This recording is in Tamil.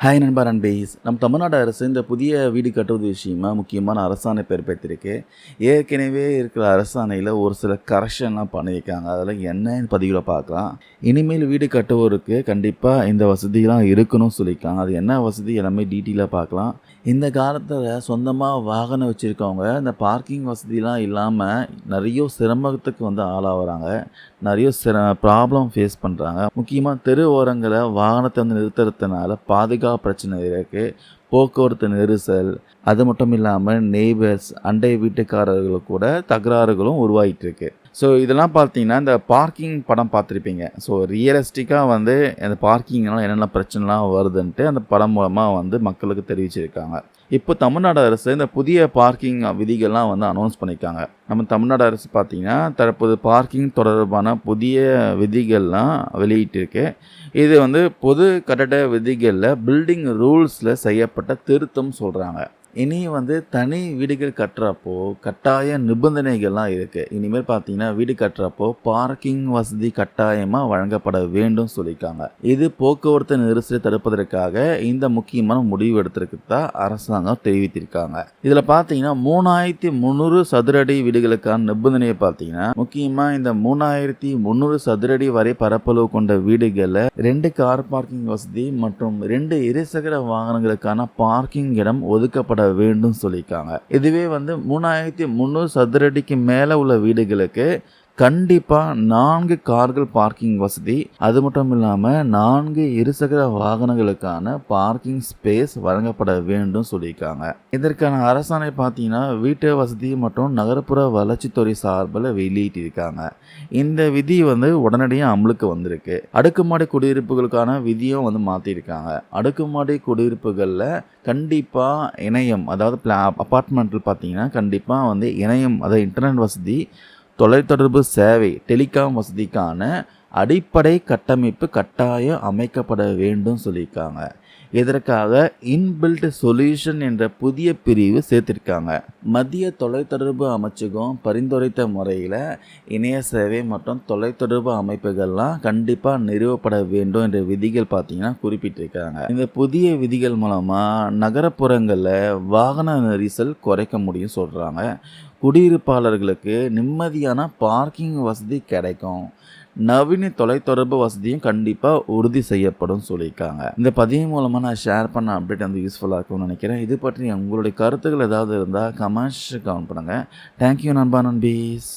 ஹாய் நண்பா நண்பீஸ் நம்ம தமிழ்நாடு அரசு இந்த புதிய வீடு கட்டுவது விஷயமா முக்கியமான அரசாணை பிறப்பித்திருக்கு ஏற்கனவே இருக்கிற அரசாணையில் ஒரு சில கரெக்ஷன்லாம் பண்ணியிருக்காங்க. அதெல்லாம் என்னன்னு பதிவில் பார்க்கலாம். இனிமேல் வீடு கட்டுவோருக்கு கண்டிப்பாக இந்த வசதிலாம் இருக்கணும்னு சொல்லிக்கலாம் அது என்ன வசதி எல்லாமே டீட்டெயிலாக பார்க்கலாம். இந்த காலத்தில் சொந்தமாக வாகனம் வச்சுருக்கவங்க இந்த பார்க்கிங் வசதிலாம் இல்லாமல் நிறைய சிரமத்துக்கு வந்து ஆளாகிறாங்க. நிறைய சிர ப்ராப்ளம் ஃபேஸ் பண்ணுறாங்க முக்கியமாக தெரு ஓரங்களை வாகனத்தை வந்து நிறுத்துறதுனால பாதுகாப்பு பிரச்சனை இருக்குது போக்குவரத்து நெரிசல் அது மட்டும் இல்லாமல் நெய்பர்ஸ் அண்டை வீட்டுக்காரர்கள் கூட தகராறுகளும் உருவாகிட்டு இருக்கு. ஸோ இதெல்லாம் பார்த்தீங்கன்னா இந்த பார்க்கிங் படம் பார்த்துருப்பீங்க. ஸோ ரியலிஸ்டிக்காக வந்து இந்த பார்க்கிங்னால என்னென்ன பிரச்சனைலாம் வருதுன்ட்டு அந்த படம் மூலமாக வந்து மக்களுக்கு தெரிவிச்சிருக்காங்க. இப்போ தமிழ்நாடு அரசு இந்த புதிய பார்க்கிங் விதிகள்லாம் வந்து அனௌன்ஸ் பண்ணியிருக்காங்க நம்ம தமிழ்நாடு அரசு பார்த்தீங்கன்னா தற்போது பார்க்கிங் தொடர்பான புதிய விதிகள்லாம் வெளியிட்டிருக்கு. இது வந்து பொது கட்டட விதிகளில் பில்டிங் ரூல்ஸில் செய்யப்பட்ட திருத்தம் சொல்கிறாங்க இனி வந்து தனி வீடுகள் கட்டுறப்போ கட்டாய நிபந்தனைகள்லாம் இருக்குது இனிமேல் பார்த்தீங்கன்னா வீடு கட்டுறப்போ பார்க்கிங் வசதி கட்டாயமாக வழங்கப்பட வேண்டும் சொல்லியிருக்காங்க. இது போக்குவரத்து நெரிசலை தடுப்பதற்காக இந்த முக்கியமான முடிவு எடுத்திருக்கு தான் அரசாங்கம் தெரிவித்திருக்காங்க. இதில் பார்த்தீங்கன்னா மூணாயிரத்தி முந்நூறு சதுரடி வீடுகளுக்கான நிபந்தனையை பார்த்தீங்கன்னா முக்கியமாக இந்த மூணாயிரத்தி முந்நூறு சதுரடி வரை பரப்பளவு கொண்ட வீடுகளில் ரெண்டு கார் பார்க்கிங் வசதி மற்றும் ரெண்டு இருசக்கர வாகனங்களுக்கான பார்க்கிங் இடம் ஒதுக்கப்பட வேண்டும் சொல்லியிருக்காங்க. இதுவே வந்து மூணாயிரத்தி முந்நூறு சதுரடிக்கு மேலே உள்ள வீடுகளுக்கு கண்டிப்பாக நான்கு கார்கள் பார்க்கிங் வசதி. அது மட்டும் இல்லாமல் நான்கு இருசக்கர வாகனங்களுக்கான பார்க்கிங் ஸ்பேஸ் வழங்கப்பட வேண்டும் சொல்லியிருக்காங்க. இதற்கான அரசாணை பார்த்தீங்கன்னா வீட்டு வசதி மற்றும் நகர்ப்புற வளர்ச்சித்துறை சார்பில் வெளியிட்டிருக்காங்க. இந்த விதி வந்து உடனடியாக அமலுக்கு வந்திருக்கு. அடுக்குமாடி குடியிருப்புகளுக்கான விதியும் வந்து மாற்றிருக்காங்க அடுக்குமாடி குடியிருப்புகளில் கண்டிப்பாக இணையம் அதாவது பிளா அப்பார்ட்மெண்ட்டில் பார்த்தீங்கன்னா கண்டிப்பாக வந்து இணையம் அதாவது இன்டர்நெட் வசதி தொலைத்தொடர்பு சேவை டெலிகாம் வசதிக்கான அடிப்படை கட்டமைப்பு கட்டாயம் அமைக்கப்பட வேண்டும் சொல்லியிருக்காங்க. இதற்காக இன்பில்ட் சொல்யூஷன் என்ற புதிய பிரிவு சேர்த்திருக்காங்க. மத்திய தொலைத்தொடர்பு அமைச்சகம் பரிந்துரைத்த முறையில் இணைய சேவை மற்றும் தொலைத்தொடர்பு அமைப்புகள்லாம் கண்டிப்பாக நிறுவப்பட வேண்டும் என்ற விதிகள் பார்த்தீங்கன்னா குறிப்பிட்டிருக்காங்க. இந்த புதிய விதிகள் மூலமாக நகரப்புறங்களில் வாகன நெரிசல் குறைக்க முடியும் சொல்கிறாங்க குடியிருப்பாளர்களுக்கு நிம்மதியான பார்க்கிங் வசதி கிடைக்கும். நவீன தொலைத்தொடர்பு வசதியும் கண்டிப்பாக உறுதி செய்யப்படும் சொல்லியிருக்காங்க. இந்த பதிவு மூலமாக நான் ஷேர் பண்ண அப்டேட் வந்து யூஸ்ஃபுல்லாக இருக்கும்னு நினைக்கிறேன். இது பற்றி உங்களுடைய கருத்துக்கள் ஏதாவது இருந்தால் கமெண்ட்ஸ் கவுண்ட் பண்ணுங்கள் தேங்க்யூ நண்பா நண்பீஸ்.